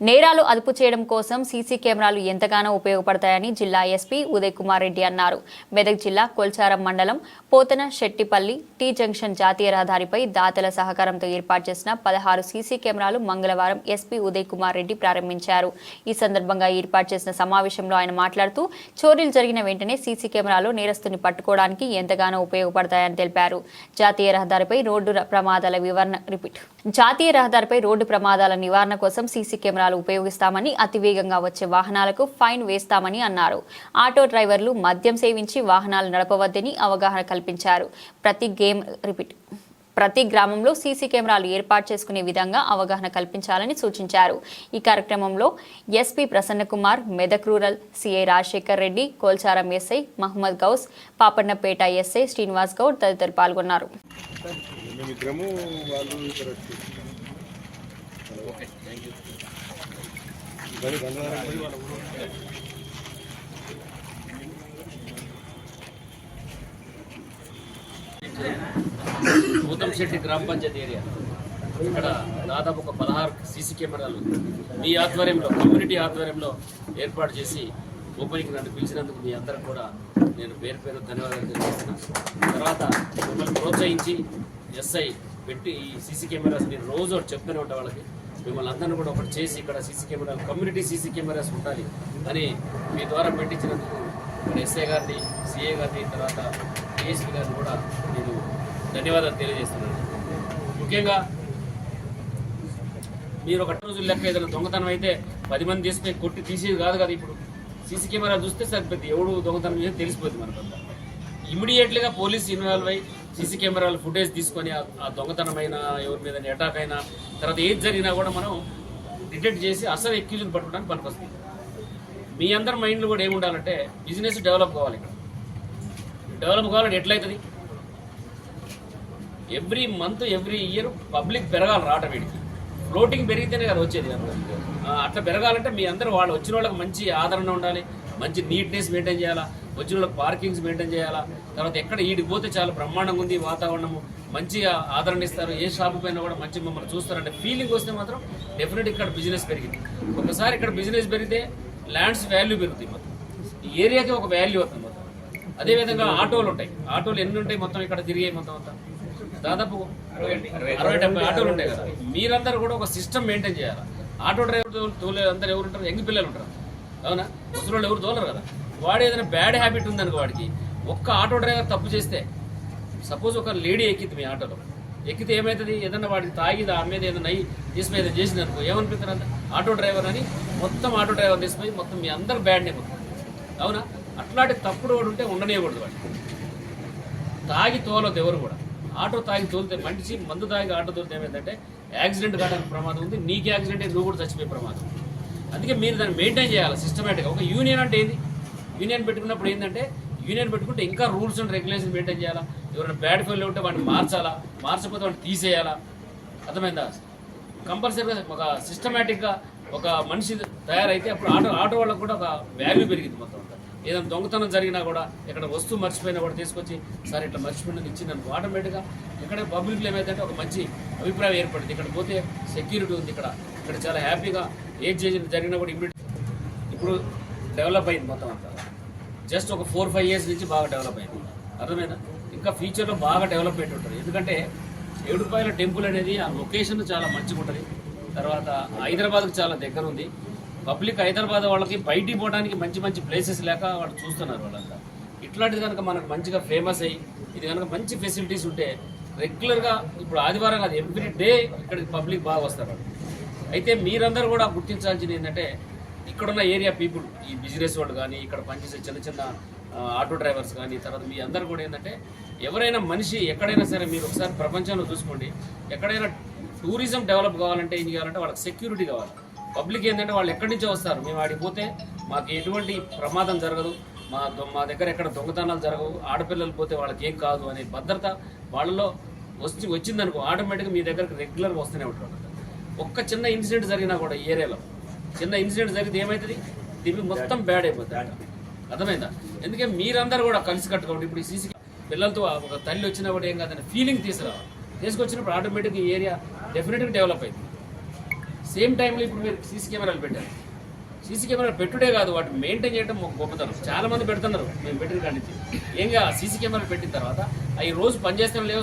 నేరాలు అదుపు చేయడం కోసం సీసీ కెమెరాలు ఎంతగానో ఉపయోగపడతాయని జిల్లా ఎస్పీ ఉదయ్ కుమార్ రెడ్డి అన్నారు. మెదక్ జిల్లా కొల్చారం మండలం పోతన శెట్టిపల్లి టీ జంక్షన్ జాతీయ రహదారిపై దాతల సహకారంతో ఏర్పాటు చేసిన పదహారు సీసీ కెమెరాలు మంగళవారం ఎస్పీ ఉదయ్ కుమార్ రెడ్డి ప్రారంభించారు. ఈ సందర్భంగా ఏర్పాటు చేసిన సమావేశంలో ఆయన మాట్లాడుతూ చోరీలు జరిగిన వెంటనే సీసీ కెమెరాలు నేరస్తుని పట్టుకోవడానికి ఎంతగానో ఉపయోగపడతాయని తెలిపారు. జాతీయ రహదారిపై రోడ్డు ప్రమాదాల వివరణ రిపీట్. జాతీయ రహదారిపై రోడ్డు ప్రమాదాల నివారణ కోసం సీసీ కెమెరా కెమెరాలు ఉపయోగిస్తామని అతివేగంగా వచ్చే వాహనాలకు ఫైన్ వేస్తామని అన్నారు. ఆటో డ్రైవర్లు మద్యం సేవించి వాహనాలు నడపవద్దని అవగాహన కల్పించారు. ప్రతి గేమ్ రిపీట్ ప్రతి గ్రామంలో సీసీ కెమెరాలు ఏర్పాటు చేసుకునే విధంగా అవగాహన కల్పించాలని సూచించారు. ఈ కార్యక్రమంలో SP Prasannakumar Medak rural CI Rajashekar Reddy Kolcharam SI Mohammed Gous Papannapet SI Srinivas Goud తదితరులు పాల్గొన్నారు. ఓకే థ్యాంక్ యూ వచ్చి శెట్టి గ్రామ పంచాయతీ ఏరియా. ఇక్కడ దాదాపు ఒక పదహారు సీసీ కెమెరాలు మీ ఆధ్వర్యంలో కమ్యూనిటీ ఆధ్వర్యంలో ఏర్పాటు చేసి ఓపెనింగ్ నన్ను పిలిచినందుకు మీ అందరూ కూడా నేను పేరు పేరు ధన్యవాదాలు తెలియజేస్తున్నాను. తర్వాత మిమ్మల్ని ప్రోత్సహించి ఎస్ఐ పెట్టి ఈ సీసీ కెమెరాస్ మీరు రోజు చెప్తూనే ఉంటా వాళ్ళకి. మిమ్మల్ని అందరిని కూడా ఒకటి చేసి ఇక్కడ సీసీ కెమెరాలు కమ్యూనిటీ సీసీ కెమెరాస్ ఉండాలి అని మీ ద్వారా పెట్టించినందుకు ఇక్కడ ఎస్ఐ గారిని సిఏ గారిని తర్వాత డిఎస్పీ గారిని కూడా నేను ధన్యవాదాలు తెలియజేస్తున్నాను. ముఖ్యంగా మీరు ఒక రోజులు లెక్క ఏదైనా దొంగతనం అయితే పది మంది తీసుకుని కొట్టి తీసేది కాదు కదా ఇప్పుడు. సీసీ కెమెరా చూస్తే సరిపోద్ది. ఎవడు దొంగతనం చేసి తెలిసిపోద్ది మనకంతా. ఇమీడియట్లీగా పోలీస్ ఇన్వాల్వ్ అయ్యి సీసీ కెమెరాల ఫుటేజ్ తీసుకొని ఆ- దొంగతనమైన ఎవరి మీద అటాక్ అయినా తర్వాత ఏది జరిగినా కూడా మనం డిటెక్ట్ చేసి అసలు ఎక్యూజన్ పట్టుకోవడానికి పనికొస్తుంది. మీ అందరి మైండ్లో కూడా ఏముండాలంటే బిజినెస్ డెవలప్ కావాలి ఇక్కడ. డెవలప్ కావాలంటే ఎట్లయితుంది? Every month every year public పెరగాలి రాట వీడికి. ఫ్లోటింగ్ పెరిగితేనే కదా వచ్చేది. అట్లా పెరగాలంటే మీ అందరూ వాళ్ళు వచ్చిన వాళ్ళకి మంచి ఆదరణ ఉండాలి. మంచి నీట్నెస్ మెయింటైన్ చేయాలా? వచ్చిన వాళ్ళకి పార్కింగ్స్ మెయింటైన్ చేయాలా? తర్వాత ఎక్కడ ఈడికి పోతే చాలా బ్రహ్మాండంగా ఉంది వాతావరణము. మంచిగా ఆదరణ ఇస్తారు. ఏ షాపు పైన కూడా మంచి మమ్మల్ని చూస్తారంటే ఫీలింగ్ వస్తే మాత్రం డెఫినెట్ ఇక్కడ బిజినెస్ పెరిగింది. ఒకసారి ఇక్కడ బిజినెస్ పెరిగితే ల్యాండ్స్ వాల్యూ పెరుగుతాయి మొత్తం. ఈ ఏరియాకి ఒక వాల్యూ అవుతుంది మొత్తం. అదేవిధంగా ఆటోలు ఉంటాయి. ఆటోలు ఎన్ని ఉంటాయి మొత్తం ఇక్కడ తిరిగే మొత్తం అంతా? దాదాపు అరవై డెబ్బై ఆటోలు ఉంటాయి కదా. మీరందరూ కూడా ఒక సిస్టమ్ మెయింటైన్ చేయాలి? ఆటో డ్రైవర్ తోలే అందరు ఎవరు ఉంటారు? యంగ్ పిల్లలు ఉంటారు. అవునా? ముసలి ఎవరు తోలరు కదా? వాడు ఏదైనా బ్యాడ్ హ్యాబిట్ ఉందనుకో వాడికి ఒక్క ఆటో డ్రైవర్ తప్పు చేస్తే సపోజ్ ఒక లేడీ ఎక్కింది మీ ఆటోలో ఎక్కితే ఏమవుతుంది ఏదన్నా వాడికి తాగిది? ఆ మీద ఏదైనా అయ్యి తీసుకుని ఏదైనా చేసింది అనుకో ఏమనిపిస్తుంది అంటే ఆటో డ్రైవర్ అని మొత్తం ఆటో డ్రైవర్ తీసుకుపోయి మొత్తం మీ అందరు బ్యాడ్ నేమ్ అవునా? అట్లాంటి తప్పుడు వాడు ఉంటే ఉండనేయకూడదు వాడు తాగి తోలదు ఎవరు కూడా. ఆటో తాగి తోలితే మనిషి మందు తాగి ఆటో తోలితే ఏమైందంటే యాక్సిడెంట్ కావడానికి ప్రమాదం ఉంది. నీకు యాక్సిడెంట్ నువ్వు కూడా చచ్చిపోయే ప్రమాదం. ఉంది. అందుకే మీరు దాన్ని మెయింటైన్ చేయాలి సిస్టమేటిక్గా ఒక యూనియన్ అంటే ఏంది? యూనియన్ పెట్టుకున్నప్పుడు ఏంటంటే యూనియన్ పెట్టుకుంటే ఇంకా రూల్స్ అండ్ రెగ్యులేషన్ మెయింటైన్ చేయాలా? ఎవరైనా బ్యాడ్ ఫెయిల్ ఉంటే వాడిని మార్చాలా? మార్చకపోతే వాడిని తీసేయాలా? అర్థమైందా? కంపల్సరీగా ఒక సిస్టమేటిక్గా ఒక మనిషి తయారైతే అప్పుడు ఆటో ఆటో వాళ్ళకు కూడా ఒక వాల్యూ పెరిగింది మొత్తం అంతా. ఏదైనా దొంగతనం జరిగినా కూడా ఎక్కడ వస్తువు మర్చిపోయినా కూడా తీసుకొచ్చి సార్ ఇట్లా మర్చిపోయినది ఇచ్చిందనుకో ఆటోమేటిక్గా ఎక్కడ పబ్లిక్లో ఏమైందంటే ఒక మంచి అభిప్రాయం ఏర్పడింది. ఇక్కడ పోతే సెక్యూరిటీ ఉంది ఇక్కడ. ఇక్కడ చాలా హ్యాపీగా ఏది చేసిన జరిగినా కూడా ఇమ్మీడియట్ ఇప్పుడు డెవలప్ అయింది మొత్తం అంతా. జస్ట్ ఒక ఫోర్ ఫైవ్ ఇయర్స్ నుంచి బాగా డెవలప్ అయింది. అర్థమైనా ఇంకా ఫ్యూచర్లో బాగా డెవలప్మెంట్ ఉంటుంది. ఎందుకంటే ఏడుపాయల టెంపుల్ అనేది ఆ లొకేషన్ చాలా మంచిగా ఉంటుంది. తర్వాత హైదరాబాద్కి చాలా దగ్గర ఉంది. పబ్లిక్ హైదరాబాద్ వాళ్ళకి బయటికి పోవడానికి మంచి మంచి ప్లేసెస్ లేక వాళ్ళు చూస్తున్నారు వాళ్ళంతా. ఇట్లాంటిది కనుక మనకు మంచిగా ఫేమస్ అయ్యి ఇది కనుక మంచి ఫెసిలిటీస్ ఉంటే రెగ్యులర్గా ఇప్పుడు ఆదివారం కాదు ఎవ్రీ డే ఇక్కడికి పబ్లిక్ బాగా వస్తారు. వాళ్ళు. అయితే మీరందరూ కూడా గుర్తించాల్సింది ఏంటంటే ఇక్కడున్న ఏరియా పీపుల్ ఈ బిజినెస్ వాళ్ళు కానీ ఇక్కడ పనిచేసే చిన్న చిన్న ఆటో డ్రైవర్స్ కానీ తర్వాత మీ అందరు కూడా ఏంటంటే ఎవరైనా మనిషి ఎక్కడైనా సరే మీరు ఒకసారి ప్రపంచంలో చూసుకోండి ఎక్కడైనా టూరిజం డెవలప్ కావాలంటే ఏం కావాలంటే వాళ్ళకి సెక్యూరిటీ కావాలి. పబ్లిక్ ఏంటంటే వాళ్ళు ఎక్కడి నుంచో వస్తారు మేము ఆడికి పోతే మాకు ఎటువంటి ప్రమాదం జరగదు మా మా దగ్గర ఎక్కడ దొంగతనాలు జరగవు ఆడపిల్లలు పోతే వాళ్ళకి ఏం కాదు అనే భద్రత వాళ్ళలో వచ్చి వచ్చిందనుకో ఆటోమేటిక్గా మీ దగ్గరకు రెగ్యులర్గా వస్తూనే ఉంటారు ఒక్క చిన్న ఇన్సిడెంట్ జరిగినా కూడా ఈ ఏరియాలో. చిన్న ఇన్సిడెంట్ జరిగితే ఏమవుతుంది టీవీ మొత్తం బ్యాడ్ అయిపోతుంది అర్థమైందా? ఎందుకంటే మీరందరూ కూడా కలిసి కట్టుకోండి. ఇప్పుడు ఈ సీసీ పిల్లలతో ఒక తల్లి వచ్చినా కూడా ఏం కాదని ఫీలింగ్ తీసుకురావాలి. తీసుకొచ్చినప్పుడు ఆటోమేటిక్గా ఈ ఏరియా డెఫినెట్గా డెవలప్ అయింది. సేమ్ టైంలో ఇప్పుడు మీరు సీసీ కెమెరాలు పెట్టారు. సీసీ కెమెరాలు పెట్టుడే కాదు వాటి మెయింటైన్ చేయడం ఒక గొప్పతనం. చాలా మంది పెడుతున్నారు. మేము పెట్టిన కాడి నుంచి. ఏంగా సీసీ కెమెరాలు పెట్టిన తర్వాత అవి రోజు పనిచేస్తాం లేవో